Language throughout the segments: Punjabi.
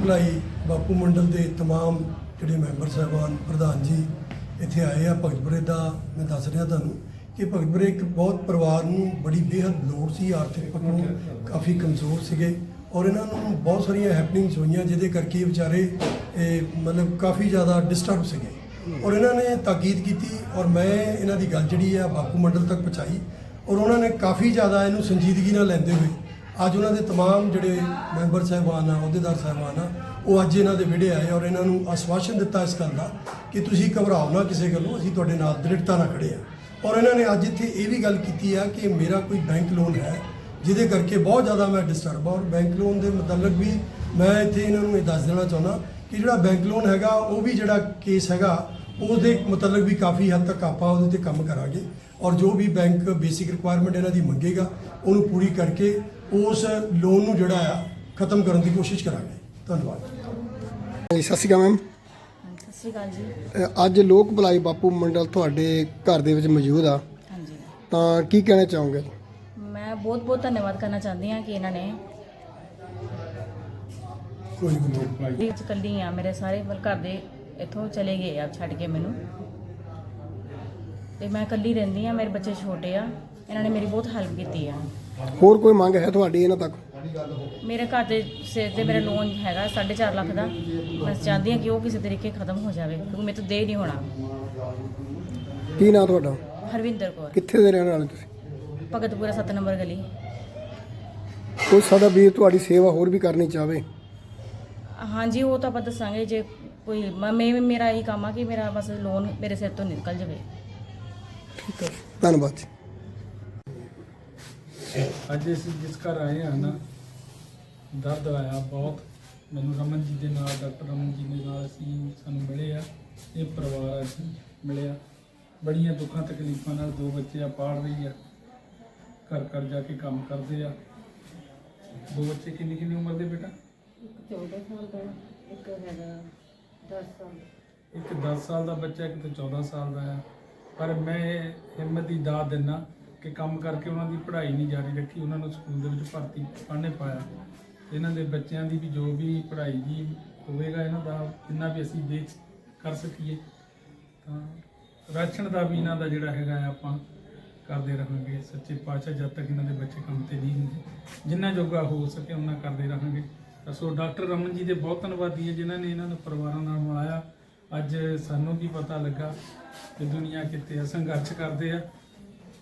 ਬਾਪੂ ਮੰਡਲ ਦੇ तमाम ਜਿਹੜੇ ਮੈਂਬਰ ਸਾਹਿਬਾਨ ਪ੍ਰਧਾਨ ਜੀ ਇੱਥੇ ਆਏ ਆ ਭਗਤਪੁਰੇ ਦਾ ਮੈਂ ਦੱਸ ਰਿਹਾ ਤੁਹਾਨੂੰ ਕਿ ਭਗਤਪੁਰੇ ਇੱਕ ਬਹੁਤ ਪਰਿਵਾਰ ਨੂੰ ਬੜੀ ਬੇਹੱਦ ਲੋੜ ਸੀ ਆਰਥਿਕ ਪੱਖੋਂ ਕਾਫੀ ਕਮਜ਼ੋਰ ਸੀਗੇ ਔਰ ਇਹਨਾਂ ਨੂੰ ਬਹੁਤ ਸਾਰੀਆਂ ਹੈਪਨਿੰਗਸ ਹੋਈਆਂ ਜਿਹਦੇ ਕਰਕੇ ਇਹ ਵਿਚਾਰੇ ਇਹ, ਮਤਲਬ ਕਾਫੀ ਜ਼ਿਆਦਾ ਡਿਸਟਰਬ ਸੀਗੇ ਔਰ ਇਹਨਾਂ ਨੇ ਤਾਕੀਦ ਕੀਤੀ ਔਰ ਮੈਂ ਇਹਨਾਂ ਦੀ ਗੱਲ ਜਿਹੜੀ ਆ ਬਾਪੂ ਮੰਡਲ ਤੱਕ ਪਹੁੰਚਾਈ ਔਰ ਉਹਨਾਂ ਨੇ ਕਾਫੀ ਜ਼ਿਆਦਾ ਇਹਨੂੰ ਸੰਜੀਦਗੀ ਨਾਲ ਲੈਂਦੇ ਹੋਏ ਅੱਜ ਉਹਨਾਂ ਦੇ तमाम ਜਿਹੜੇ ਮੈਂਬਰ ਸਾਹਿਬਾਨ ਆ ਅਹੁਦੇਦਾਰ ਸਾਹਿਬਾਨ ਆ ਉਹ ਅੱਜ ਇਹਨਾਂ ਦੇ ਵਿੜੇ ਆਏ ਔਰ ਇਹਨਾਂ ਨੂੰ ਆਸ਼ਵਾਸਨ ਦਿੱਤਾ ਇਸ ਗੱਲ ਦਾ ਕਿ ਤੁਸੀਂ ਘਬਰਾਓ ਨਾ ਕਿਸੇ ਗੱਲੋਂ ਅਸੀਂ ਤੁਹਾਡੇ ਨਾਲ ਦ੍ਰਿੜਤਾ ਨਾਲ ਖੜੇ ਆ ਔਰ ਇਹਨਾਂ ਨੇ ਅੱਜ ਇੱਥੇ ਇਹ ਵੀ ਗੱਲ ਕੀਤੀ ਆ ਕਿ ਮੇਰਾ ਕੋਈ ਬੈਂਕ ਲੋਨ ਹੈ ਜਿਹਦੇ ਕਰਕੇ ਬਹੁਤ ਜ਼ਿਆਦਾ ਮੈਂ ਡਿਸਟਰਬ ਆ ਔਰ ਬੈਂਕ ਲੋਨ ਦੇ ਮੁਤਲਕ ਵੀ ਮੈਂ ਇੱਥੇ ਇਹਨਾਂ ਨੂੰ ਇਹ ਦੱਸ ਦੇਣਾ ਚਾਹੁੰਦਾ ਕਿ ਜਿਹੜਾ ਬੈਂਕ ਲੋਨ ਹੈਗਾ ਉਹ ਵੀ ਜਿਹੜਾ ਕੇਸ ਹੈਗਾ ਉਹਦੇ ਮੁਤਲਕ ਵੀ ਕਾਫੀ ਹੱਦ ਤੱਕ ਆਪਾਂ ਉਹਦੇ ਤੇ ਕੰਮ ਕਰਾਂਗੇ ਔਰ ਜੋ ਵੀ ਬੈਂਕ ਬੇਸਿਕ ਰਿਕੁਆਇਰਮੈਂਟ ਇਹਨਾਂ ਦੀ ਮੰਗੇਗਾ ਉਹਨੂੰ ਪੂਰੀ ਕਰਕੇ ਉਸ ਲੋਨ ਨੂੰ ਜਿਹੜਾ ਆ ਖਤਮ ਕਰਨ ਦੀ ਕੋਸ਼ਿਸ਼ ਕਰਾਂਗੇ। ਧੰਨਵਾਦ। ਜੀ ਸਤਿ ਸ਼੍ਰੀ ਅਕਾਲ ਮੈਮ। ਸਤਿ ਸ਼੍ਰੀ ਅਕਾਲ ਜੀ। ਅ, ਅੱਜ ਲੋਕ ਭਲਾਈ ਬਾਪੂ ਮੰਡਲ ਤੁਹਾਡੇ ਘਰ ਦੇ ਵਿੱਚ ਮੌਜੂਦ ਆ। ਹਾਂਜੀ। ਤਾਂ ਕੀ ਕਹਿਣਾ ਚਾਹੋਗੇ? ਮੈਂ ਬਹੁਤ ਬਹੁਤ ਧੰਨਵਾਦ ਕਰਨਾ ਚਾਹੁੰਦੀ ਹਾਂ ਕਿ ਇਹਨਾਂ ਨੇ ਕੋਈ ਨਹੀਂ ਵਿੱਚ ਕੱਲੀ ਆ ਮੇਰੇ ਸਾਰੇ ਮਤਲਬ ਘਰ ਦੇ ਇੱਥੋਂ ਚਲੇ ਗਏ ਆ ਛੱਡ ਕੇ ਮੈਨੂੰ। ਤੇ ਮੈਂ ਇਕੱਲੀ ਰਹਿੰਦੀ ਆ ਮੇਰੇ ਬੱਚੇ ਛੋਟੇ ਆ ਇਹਨਾਂ ਨੇ ਮੇਰੀ ਬਹੁਤ ਹੈਲਪ ਕੀਤੀ ਆ। ਹੋਰ ਕੋਈ ਮੰਗ ਹੈ ਤੁਹਾਡੀ ਇਹਨਾਂ ਤੱਕ? ਮੇਰੇ ਘਰ ਦੇ ਸਿਰ ਤੇ ਮੇਰਾ ਲੋਨ ਹੈਗਾ 4.5 ਲੱਖ ਦਾ। ਮੈਂ ਚਾਹੁੰਦੀ ਹਾਂ ਕਿ ਉਹ ਕਿਸੇ ਤਰੀਕੇ ਖਤਮ ਹੋ ਜਾਵੇ ਕਿਉਂਕਿ ਮੇਰੇ ਤੋਂ ਦੇ ਨਹੀਂ ਹੋਣਾ। ਕੀ ਨਾਂ ਤੁਹਾਡਾ? ਹਰਵਿੰਦਰ ਕੌਰ। ਕਿੱਥੇ ਦੇ ਰਹਿਣ ਵਾਲੇ ਤੁਸੀਂ? ਭਗਤਪੁਰਾ 7 ਨੰਬਰ ਗਲੀ। ਕੋਈ ਸਾਡਾ ਵੀਰ ਤੁਹਾਡੀ ਸੇਵਾ ਹੋਰ ਵੀ ਕਰਨੀ ਚਾਹਵੇ? ਹਾਂਜੀ ਉਹ ਤਾਂ ਆਪਾਂ ਦੱਸਾਂਗੇ ਜੇ ਕੋਈ ਮੈਂ ਮੈਂ- ਮੇਰਾ ਇਹੀ ਕੰਮ ਆ ਕਿ ਮੇਰਾ ਬਸ ਲੋਨ ਮੇਰੇ ਸਿਰ ਤੋਂ ਨਿਕਲ ਜਾਵੇ। ਠੀਕ ਹੈ ਧੰਨਵਾਦ ਜੀ। ਅੱਜ ਅਸੀਂ ਜਿਸ ਘਰ ਆਏ ਹਾਂ ਨਾ ਦਰਦ ਆਇਆ ਬਹੁਤ। ਮੈਨੂੰ ਰਮਨ ਜੀ ਦੇ ਨਾਲ ਡਾਕਟਰ ਰਮਨ ਜੀ ਦੇ ਨਾਲ ਅਸੀਂ ਸਾਨੂੰ ਮਿਲੇ ਆ। ਇਹ ਪਰਿਵਾਰ ਅਸੀਂ ਮਿਲਿਆ ਬੜੀਆਂ ਦੁੱਖਾਂ ਤਕਲੀਫਾਂ ਨਾਲ ਦੋ ਬੱਚੇ ਆ ਪਾਲ ਰਹੀ ਆ। ਘਰ ਘਰ ਜਾ ਕੇ ਕੰਮ ਕਰਦੇ ਆ। ਦੋ ਬੱਚੇ ਕਿੰਨੀ ਕਿੰਨੀ ਉਮਰ ਦੇ ਬੇਟਾ? ਇੱਕ 10 ਸਾਲ ਦਾ ਬੱਚਾ ਇੱਕ ਤੇ 14 ਸਾਲ ਦਾ ਆ। ਪਰ ਮੈਂ ਹਿੰਮਤ ਦੀ ਦਾਤ ਦਿੰਨਾ ਕਿ ਕੰਮ ਕਰਕੇ ਉਹਨਾਂ ਦੀ ਪੜ੍ਹਾਈ ਨਹੀਂ ਜਾਰੀ ਰੱਖੀ ਉਹਨਾਂ ਨੂੰ ਸਕੂਲ ਦੇ ਵਿੱਚ ਭਰਤੀ ਪੜ੍ਹਨੇ ਪਾਇਆ। ਇਹਨਾਂ ਦੇ ਬੱਚਿਆਂ ਦੀ ਵੀ ਜੋ ਵੀ ਪੜ੍ਹਾਈ ਦੀ ਹੋਵੇਗਾ ਇਹਨਾਂ ਦਾ ਜਿੰਨਾ ਵੀ ਅਸੀਂ ਦੇ ਕਰ ਸਕੀਏ ਤਾਂ ਰਾਸ਼ਨ ਦਾ ਵੀ ਇਹਨਾਂ ਦਾ ਜਿਹੜਾ ਹੈਗਾ ਆ ਆਪਾਂ ਕਰਦੇ ਰਹਾਂਗੇ। ਸੱਚੇ ਪਾਤਸ਼ਾਹ ਜਦ ਤੱਕ ਇਹਨਾਂ ਦੇ ਬੱਚੇ ਕੰਮ ਤੇ ਨਹੀਂ ਹੁੰਦੇ ਜਿੰਨਾ ਜੋਗਾ ਹੋ ਸਕੇ ਉਹਨਾਂ ਕਰਦੇ ਰਹਾਂਗੇ। ਤਾਂ ਸੋ ਡਾਕਟਰ ਰਮਨ ਜੀ ਦੇ ਬਹੁਤ ਧੰਨਵਾਦੀ ਹੈ ਜਿਨ੍ਹਾਂ ਨੇ ਇਹਨਾਂ ਨੂੰ ਪਰਿਵਾਰਾਂ ਨਾਲ ਮਿਲਾਇਆ। ਅੱਜ ਸਾਨੂੰ ਵੀ ਪਤਾ ਲੱਗਾ ਕਿ ਦੁਨੀਆ ਕਿਤੇ ਆ, ਸੰਘਰਸ਼ ਕਰਦੇ ਆ।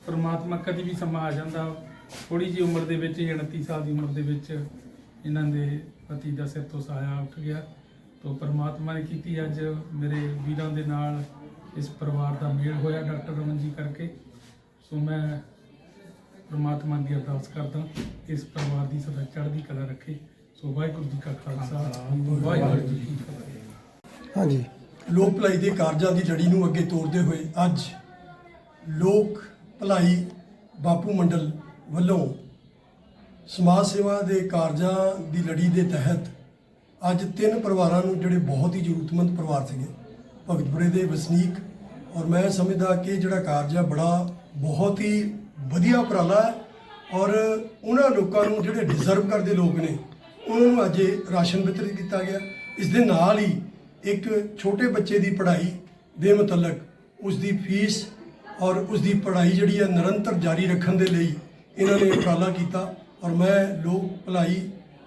ਪਰਮਾਤਮਾ ਕਦੀ ਵੀ ਸਮਾਂ ਆ ਜਾਂਦਾ। ਥੋੜੀ ਜੀ ਉਮਰ ਦੇ ਵਿੱਚ ਹੀ 29 ਸਾਲ ਦੀ ਉਮਰ ਦੇ ਵਿੱਚ ਇਹਨਾਂ ਦੇ ਪਤੀ ਦਾ ਸਿਰ ਤੋਂ ਸਾਇਆ ਉੱਠ ਗਿਆ। ਤੋਂ ਪਰਮਾਤਮਾ ਨੇ ਕੀਤੀ ਅੱਜ ਮੇਰੇ ਵੀਰਾਂ ਦੇ ਨਾਲ ਇਸ ਪਰਿਵਾਰ ਦਾ ਮੇਲ ਹੋਇਆ ਡਾਕਟਰ ਰਮਨ ਜੀ ਕਰਕੇ। ਸੋ ਮੈਂ ਪਰਮਾਤਮਾ ਦੀ ਅਰਦਾਸ ਕਰਦਾ ਕਿ ਇਸ ਪਰਿਵਾਰ ਦੀ ਸਦਾ ਚੜ੍ਹਦੀ ਕਲਾ ਰੱਖੇ। ਸੋ ਵਾਹਿਗੁਰੂ ਜੀ ਕਾ ਖਾਲਸਾ ਵਾਹਿਗੁਰੂ ਜੀ ਕੀ ਫਤਿਹ। ਹਾਂਜੀ। ਲੋਕ ਭਲਾਈ ਦੇ ਕਾਰਜਾਂ ਦੀ ਲੜੀ ਨੂੰ ਅੱਗੇ ਤੋਰਦੇ ਹੋਏ ਅੱਜ ਲੋਕ ਭਲਾਈ ਬਾਪੂ ਮੰਡਲ ਵੱਲੋਂ ਸਮਾਜ ਸੇਵਾ ਦੇ ਕਾਰਜਾਂ ਦੀ ਲੜੀ ਦੇ ਤਹਿਤ ਅੱਜ ਤਿੰਨ ਪਰਿਵਾਰਾਂ ਨੂੰ ਜਿਹੜੇ ਬਹੁਤ ਹੀ ਜ਼ਰੂਰਤਮੰਦ ਪਰਿਵਾਰ ਸੀਗੇ, ਭਗਤਪੁਰੇ ਦੇ ਵਸਨੀਕ ਔਰ ਮੈਂ ਸਮਝਦਾ ਕਿ ਜਿਹੜਾ ਕਾਰਜ ਆ ਬੜਾ ਬਹੁਤ ਹੀ ਵਧੀਆ ਉਪਰਾਲਾ ਹੈ ਔਰ ਉਹਨਾਂ ਲੋਕਾਂ ਨੂੰ ਜਿਹੜੇ ਡਿਜ਼ਰਵ ਕਰਦੇ ਲੋਕ ਨੇ, ਉਹਨਾਂ ਨੂੰ ਅੱਜ ਰਾਸ਼ਨ ਵਿਤਰਿਤ ਕੀਤਾ ਗਿਆ। ਇਸ ਦੇ ਨਾਲ ਹੀ ਇੱਕ ਛੋਟੇ ਬੱਚੇ ਦੀ ਪੜ੍ਹਾਈ ਦੇ ਮੁਤਲਕ ਉਸ ਦੀ ਫੀਸ ਔਰ ਉਸ ਦੀ ਪੜ੍ਹਾਈ ਜਿਹੜੀ ਹੈ ਨਿਰੰਤਰ ਜਾਰੀ ਰੱਖਣ ਦੇ ਲਈ ਇਹਨਾਂ ਨੇ ਉਪਰਾਲਾ ਕੀਤਾ ਔਰ ਮੈਂ ਲੋਕ ਭਲਾਈ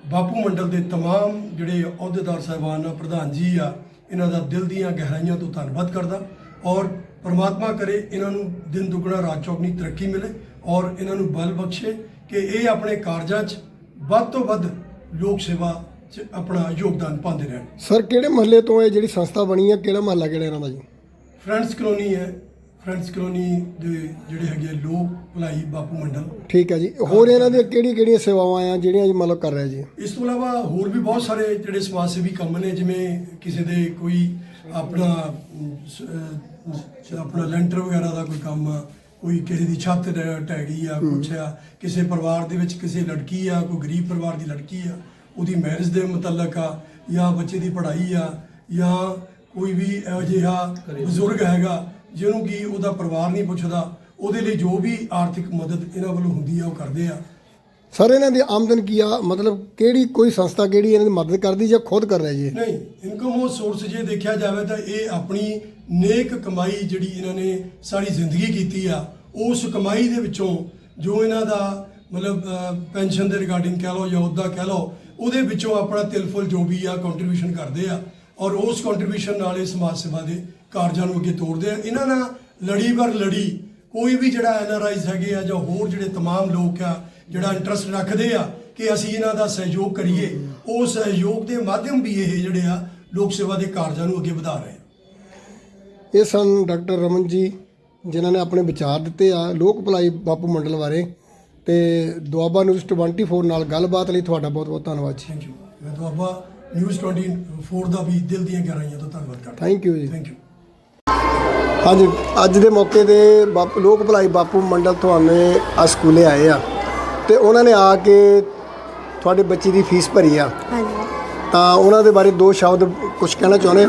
ਬਾਪੂ ਮੰਡਲ ਦੇ तमाम ਜਿਹੜੇ ਅਹੁਦੇਦਾਰ ਸਾਹਿਬਾਨ ਆ ਪ੍ਰਧਾਨ ਜੀ ਆ ਇਹਨਾਂ ਦਾ ਦਿਲ ਦੀਆਂ ਗਹਿਰਾਈਆਂ ਤੋਂ ਧੰਨਵਾਦ ਕਰਦਾ ਔਰ ਪ੍ਰਮਾਤਮਾ ਕਰੇ ਇਹਨਾਂ ਨੂੰ ਦਿਨ ਦੁਗਣਾ ਰਾਤ ਚੌਗਣੀ ਤਰੱਕੀ ਮਿਲੇ ਔਰ ਇਹਨਾਂ ਨੂੰ ਬਲ ਬਖਸ਼ੇ ਕਿ ਇਹ ਆਪਣੇ ਕਾਰਜਾਂ 'ਚ ਵੱਧ ਤੋਂ ਵੱਧ ਲੋਕ ਸੇਵਾ 'ਚ ਆਪਣਾ ਯੋਗਦਾਨ ਪਾਉਂਦੇ ਰਹਿਣ ਸਰ ਕਿਹੜੇ ਮਹੱਲੇ ਤੋਂ ਇਹ ਜਿਹੜੀ ਸੰਸਥਾ ਬਣੀ ਹੈ ਕਿਹੜਾ ਮਹੱਲਾ ਕਿਹੜਾ ਇਹਨਾਂ ਦਾ ਜੀ ਫਰੈਂਡਸ ਕਲੋਨੀ ਹੈ ਫਰੈਂਡਸ ਕਲੋਨੀ ਦੇ ਜਿਹੜੇ ਹੈਗੇ ਆ ਲੋਕ ਭਲਾਈ ਬਾਪੂ ਮੰਡਲ। ਠੀਕ ਹੈ ਜੀ। ਹੋਰ ਇਹਨਾਂ ਦੀਆਂ ਕਿਹੜੀ ਕਿਹੜੀਆਂ ਸੇਵਾਵਾਂ ਆ ਜਿਹੜੀਆਂ ਜੀ ਮਤਲਬ ਕਰ ਰਹੇ ਜੀ? ਇਸ ਤੋਂ ਇਲਾਵਾ ਹੋਰ ਵੀ ਬਹੁਤ ਸਾਰੇ ਜਿਹੜੇ ਸਮਾਜ ਸੇਵੀ ਕੰਮ ਨੇ ਜਿਵੇਂ ਕਿਸੇ ਦੇ ਕੋਈ ਆਪਣਾ ਅਹ, ਆਪਣਾ ਲੈਂਟਰ ਵਗੈਰਾ ਦਾ ਕੋਈ ਕੰਮ ਆ ਕੋਈ ਕਿਸੇ ਦੀ ਛੱਤ ਢਹਿ ਢਹਿ ਗਈ ਆ ਕੁਛ ਆ ਕਿਸੇ ਪਰਿਵਾਰ ਦੇ ਵਿੱਚ ਕਿਸੇ ਲੜਕੀ ਆ ਕੋਈ ਗਰੀਬ ਪਰਿਵਾਰ ਦੀ ਲੜਕੀ ਆ ਉਹਦੀ ਮੈਰਿਜ ਦੇ ਮੁਤਲਕ ਆ ਜਾਂ ਬੱਚੇ ਦੀ ਪੜ੍ਹਾਈ ਆ ਜਾਂ ਕੋਈ ਵੀ ਇਹੋ ਜਿਹਾ ਬਜ਼ੁਰਗ ਹੈਗਾ ਜਿਹਨੂੰ ਕਿ ਉਹਦਾ ਪਰਿਵਾਰ ਨਹੀਂ ਪੁੱਛਦਾ ਉਹਦੇ ਲਈ ਜੋ ਵੀ ਆਰਥਿਕ ਮਦਦ ਇਹਨਾਂ ਵੱਲੋਂ ਹੁੰਦੀ ਆ ਉਹ ਕਰਦੇ ਆ। ਸਰ ਇਹਨਾਂ ਦੀ ਆਮਦਨ ਕੀ ਆ? ਮਤਲਬ ਕਿਹੜੀ ਕੋਈ ਸੰਸਥਾ ਕਿਹੜੀ ਇਹਨਾਂ ਦੀ ਮਦਦ ਕਰਦੀ ਜਾਂ ਖੁਦ ਕਰ ਰਿਹਾ ਜੀ ਇਹ? ਨਹੀਂ ਇਨਕਮ ਉਹ ਸੋਰਸ ਜੇ ਦੇਖਿਆ ਜਾਵੇ ਤਾਂ ਇਹ ਆਪਣੀ ਨੇਕ ਕਮਾਈ ਜਿਹੜੀ ਇਹਨਾਂ ਨੇ ਸਾਰੀ ਜ਼ਿੰਦਗੀ ਕੀਤੀ ਆ ਉਸ ਕਮਾਈ ਦੇ ਵਿੱਚੋਂ ਜੋ ਇਹਨਾਂ ਦਾ ਮਤਲਬ ਪੈਨਸ਼ਨ ਦੇ ਰਿਗਾਰਡਿੰਗ ਕਹਿ ਲਓ ਜਾਂ ਉਹਦਾ ਕਹਿ ਲਓ ਉਹਦੇ ਵਿੱਚੋਂ ਆਪਣਾ ਤਿਲਫੁਲ ਜੋ ਵੀ ਆ ਕੰਟਰੀਬਿਊਸ਼ਨ ਕਰਦੇ ਆ। ਔਰ ਉਸ ਕੰਟਰੀਬਿਊਸ਼ਨ ਨਾਲ ਇਹ ਸਮਾਜ ਸੇਵਾ ਦੇ ਕਾਰਜਾਂ ਨੂੰ ਅੱਗੇ ਤੋਰਦੇ ਆ ਇਹਨਾਂ ਨਾਲ ਲੜੀ ਬਰ ਲੜੀ ਕੋਈ ਵੀ ਜਿਹੜਾ ਐਨਆਰਆਈਜ਼ ਹੈਗੇ ਆ ਜਾਂ ਹੋਰ ਜਿਹੜੇ तमाम ਲੋਕ ਆ ਜਿਹੜਾ ਇੰਟਰਸਟ ਰੱਖਦੇ ਆ ਕਿ ਅਸੀਂ ਇਹਨਾਂ ਦਾ ਸਹਿਯੋਗ ਕਰੀਏ ਉਹ ਸਹਿਯੋਗ ਦੇ ਮਾਧਿਅਮ ਵੀ ਇਹ ਜਿਹੜੇ ਆ ਲੋਕ ਸੇਵਾ ਦੇ ਕਾਰਜਾਂ ਨੂੰ ਅੱਗੇ ਵਧਾ ਰਹੇ ਆ ਇਹ ਸਨ ਡਾਕਟਰ ਰਮਨ ਜੀ ਜਿਨ੍ਹਾਂ ਨੇ ਆਪਣੇ ਵਿਚਾਰ ਦਿੱਤੇ ਆ ਲੋਕ ਭਲਾਈ ਬਾਪੂ ਮੰਡਲ ਬਾਰੇ ਤੇ ਦੁਆਬਾ ਨਿਊਜ਼ 24 ਨਾਲ ਗੱਲਬਾਤ ਲਈ ਤੁਹਾਡਾ ਬਹੁਤ ਬਹੁਤ ਧੰਨਵਾਦ ਜੀ ਥੈਂਕ ਯੂ ਮੈਂ ਦੁਆਬਾ ਨਿਊਜ਼ 24 ਦਾ ਵੀ ਦਿਲ ਦੀਆਂ ਗਹਿਰਾਈਆਂ ਤੋਂ ਧੰਨਵਾਦ ਕਰਦਾ ਥੈਂਕ ਯੂ ਜੀ। ਥੈਂਕ ਯੂ ਹਾਂਜੀ ਅੱਜ ਦੇ ਮੌਕੇ ਤੇ ਬਾਪੂ ਲੋਕ ਭਲਾਈ ਬਾਪੂ ਮੰਡਲ ਤੁਹਾਨੂੰ ਆ ਸਕੂਲੇ ਆਏ ਆ ਤੇ ਉਹਨਾਂ ਨੇ ਆ ਕੇ ਤੁਹਾਡੇ ਬੱਚੇ ਦੀ ਫੀਸ ਭਰੀ ਆ। ਹਾਂਜੀ। ਤਾਂ ਉਹਨਾਂ ਦੇ ਬਾਰੇ ਦੋ ਸ਼ਬਦ ਕੁਝ ਕਹਿਣਾ ਚਾਹੁੰਦੇ ਆ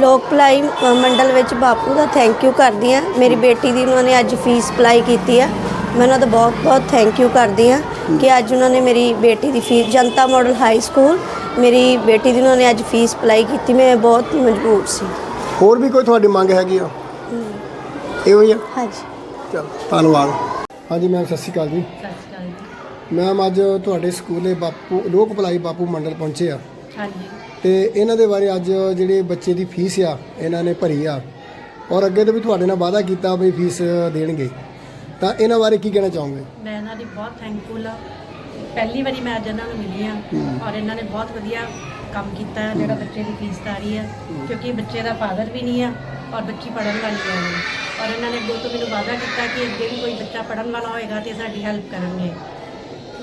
ਲੋਕ ਭਲਾਈ ਮੰਡਲ ਵਿੱਚ ਬਾਪੂ ਦਾ ਥੈਂਕ ਯੂ ਕਰਦੀ ਆ। ਮੇਰੀ ਬੇਟੀ ਦੀ ਉਹਨਾਂ ਨੇ ਅੱਜ ਫੀਸ ਅਪਲਾਈ ਕੀਤੀ ਆ। ਮੈਂ ਉਹਨਾਂ ਦਾ ਬਹੁਤ ਬਹੁਤ ਥੈਂਕ ਯੂ ਕਰਦੀ ਆ ਕਿ ਅੱਜ ਉਹਨਾਂ ਨੇ ਮੇਰੀ ਬੇਟੀ ਦੀ fees Janta model high school ਮੇਰੀ ਬੇਟੀ ਦੀ ਉਹਨਾਂ ਨੇ ਅੱਜ ਫੀਸ ਅਪਲਾਈ ਕੀਤੀ ਮੈਂ ਬਹੁਤ ਮਜਬੂਰ ਸੀ। ਹੋਰ ਵੀ ਕੋਈ ਤੁਹਾਡੀ ਮੰਗ ਹੈਗੀ ਆ? ਇਹੋ ਹੀ ਆ? ਹਾਂਜੀ। ਚਲ ਧੰਨਵਾਦ। ਹਾਂਜੀ ਮੈਮ ਸਤਿ ਸ਼੍ਰੀ ਅਕਾਲ ਜੀ। ਸਤਿ ਸ਼੍ਰੀ ਅਕਾਲ ਜੀ ਮੈਮ ਅੱਜ ਤੁਹਾਡੇ ਸਕੂਲੇ ਬਾਪੂ ਲੋਕ ਭਲਾਈ ਬਾਪੂ ਮੰਡਲ ਪਹੁੰਚੇ ਆ। ਹਾਂਜੀ। ਤੇ ਇਹਨਾਂ ਦੇ ਬਾਰੇ ਅੱਜ ਜਿਹੜੇ ਬੱਚੇ ਦੀ ਫੀਸ ਆ ਇਹਨਾਂ ਨੇ ਭਰੀ ਆ। ਔਰ ਅੱਗੇ ਤੋਂ ਵੀ ਤੁਹਾਡੇ ਨਾਲ ਵਾਅਦਾ ਕੀਤਾ ਵੀ ਫੀਸ ਦੇਣਗੇ। ਤਾਂ ਇਹਨਾਂ ਬਾਰੇ ਕੀ ਕਹਿਣਾ ਚਾਹੋਗੇ? ਮੈਂ ਇਹਨਾਂ ਦੀ ਬਹੁਤ ਥੈਂਕਫੁਲ ਆ। ਪਹਿਲੀ ਵਾਰੀ ਮੈਂ ਅੱਜ ਇਹਨਾਂ ਨੂੰ ਮਿਲੀ ਆ ਔਰ ਇਹਨਾਂ ਨੇ ਬਹੁਤ ਵਧੀਆ ਕੰਮ ਕੀਤਾ ਹੈ ਜਿਹੜਾ ਬੱਚੇ ਦੀ ਫੀਸ ਤਾਰੀ ਆ ਕਿਉਂਕਿ ਬੱਚੇ ਦਾ ਫਾਦਰ ਵੀ ਨਹੀਂ ਆ ਔਰ ਬੱਚੀ ਪੜਨ ਵਾਲੀ ਆ ਔਰ ਇਹਨਾਂ ਨੇ ਅੱਗੋਂ ਤੋਂ ਮੈਨੂੰ ਵਾਅਦਾ ਕੀਤਾ ਕਿ ਅੱਗੇ ਵੀ ਕੋਈ ਬੱਚਾ ਪੜਨ ਵਾਲਾ ਹੋਏਗਾ ਤੇ ਸਾਡੀ ਹੈਲਪ ਕਰਨਗੇ।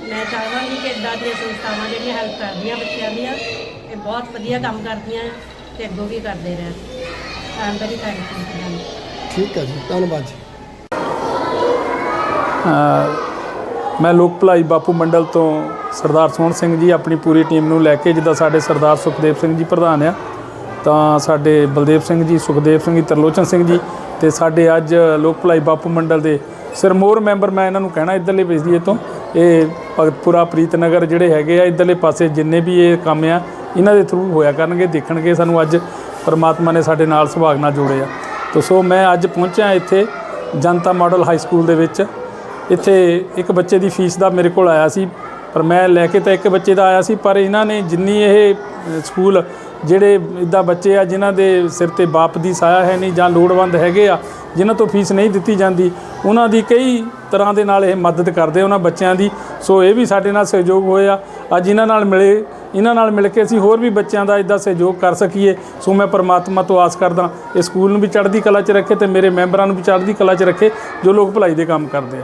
ਮੈਂ ਚਾਹਾਂਗੀ ਕਿ ਇੱਦਾਂ ਦੀਆਂ ਸੰਸਥਾਵਾਂ ਜਿਹੜੀਆਂ ਹੈਲਪ ਕਰਦੀਆਂ ਬੱਚਿਆਂ ਦੀਆਂ ਇਹ ਬਹੁਤ ਵਧੀਆ ਕੰਮ ਕਰਦੀਆਂ ਤੇ ਅੱਗੋਂ ਵੀ ਕਰਦੇ ਰਹਿਣ। ਵੈਰੀ ਥੈਂਕਫੁਲ ਟੂ them ਠੀਕ ਹੈ ਜੀ ਧੰਨਵਾਦ ਜੀ। ਮੈਂ ਲੋਕ ਭਲਾਈ ਬਾਪੂ ਮੰਡਲ ਤੋਂ ਸਰਦਾਰ ਸੋਹਣ ਸਿੰਘ ਜੀ ਆਪਣੀ ਪੂਰੀ ਟੀਮ ਨੂੰ ਲੈ ਕੇ, ਜਿੱਦਾਂ ਸਾਡੇ ਸਰਦਾਰ ਸੁਖਦੇਵ ਸਿੰਘ ਜੀ ਪ੍ਰਧਾਨ ਆ, ਤਾਂ ਸਾਡੇ ਬਲਦੇਵ ਸਿੰਘ ਜੀ, ਸੁਖਦੇਵ ਸਿੰਘ ਜੀ, ਤਰਲੋਚਨ ਸਿੰਘ ਜੀ ਤੇ ਸਾਡੇ ਅੱਜ ਲੋਕ ਭਲਾਈ ਬਾਪੂ ਮੰਡਲ ਦੇ ਸਿਰਮੋਰ ਮੈਂਬਰ ਮੈਂ ਇਹਨਾਂ ਨੂੰ ਕਹਿਣਾ ਇਧਰਲੇ ਵੇਸਦੀਏ ਤੋਂ ਇਹ ਭਗਤਪੁਰਾ ਪ੍ਰੀਤਨਗਰ ਜਿਹੜੇ ਹੈਗੇ ਆ, ਇਧਰਲੇ ਪਾਸੇ ਜਿੰਨੇ ਵੀ ਇਹ ਕੰਮ ਆ, ਇਹਨਾਂ ਦੇ ਥਰੂ ਹੋਇਆ ਕਰਨਗੇ, ਦੇਖਣਗੇ, ਸਾਨੂੰ ਅੱਜ ਪਰਮਾਤਮਾ ਨੇ ਸਾਡੇ ਨਾਲ ਸੁਭਾਗ ਨਾਲ ਜੋੜਿਆ ਤੋ ਸੋ ਮੈਂ ਅੱਜ ਪਹੁੰਚਿਆ ਇੱਥੇ ਜਨਤਾ ਮਾਡਲ ਹਾਈ ਸਕੂਲ ਦੇ ਵਿੱਚ। ਇੱਥੇ ਇੱਕ ਬੱਚੇ ਦੀ ਫੀਸ ਦਾ ਮੇਰੇ ਕੋਲ ਆਇਆ ਸੀ, ਪਰ ਮੈਂ ਲੈ ਕੇ ਤਾਂ ਇੱਕ ਬੱਚੇ ਦਾ ਆਇਆ ਸੀ, ਪਰ ਇਹਨਾਂ ਨੇ ਜਿੰਨੀ ਇਹ ਸਕੂਲ ਜਿਹੜੇ ਇਦਾਂ ਬੱਚੇ ਆ, ਜਿਨ੍ਹਾਂ ਦੇ ਸਿਰ ਤੇ ਬਾਪ ਦੀ ਸਾਇਆ ਹੈ ਨਹੀਂ ਜਾਂ ਲੋੜਵੰਦ ਹੈਗੇ ਆ, ਜਿਨ੍ਹਾਂ ਤੋਂ ਫੀਸ ਨਹੀਂ ਦਿੱਤੀ ਜਾਂਦੀ, ਉਹਨਾਂ ਦੀ ਕਈ ਤਰ੍ਹਾਂ ਦੇ ਨਾਲ ਇਹ ਮਦਦ ਕਰਦੇ ਉਹਨਾਂ ਬੱਚਿਆਂ ਦੀ। ਸੋ ਇਹ ਵੀ ਸਾਡੇ ਨਾਲ ਸਹਿਯੋਗ ਹੋਇਆ ਅੱਜ ਇਹਨਾਂ ਨਾਲ ਮਿਲੇ, ਇਹਨਾਂ ਨਾਲ ਮਿਲ ਕੇ ਅਸੀਂ ਹੋਰ ਵੀ ਬੱਚਿਆਂ ਦਾ ਇਦਾਂ ਸਹਿਯੋਗ ਕਰ ਸਕੀਏ। ਸੋ ਮੈਂ ਪਰਮਾਤਮਾ ਤੋਂ ਆਸ ਕਰਦਾ, ਇਹ ਸਕੂਲ ਨੂੰ ਵੀ ਚੜ੍ਹਦੀ ਕਲਾ 'ਚ ਰੱਖੇ ਤੇ ਮੇਰੇ ਮੈਂਬਰਾਂ ਨੂੰ ਵੀ ਚੜ੍ਹਦੀ ਕਲਾ 'ਚ ਰੱਖੇ, ਜੋ ਲੋਕ ਭਲਾਈ ਦੇ ਕੰਮ ਕਰਦੇ ਆ।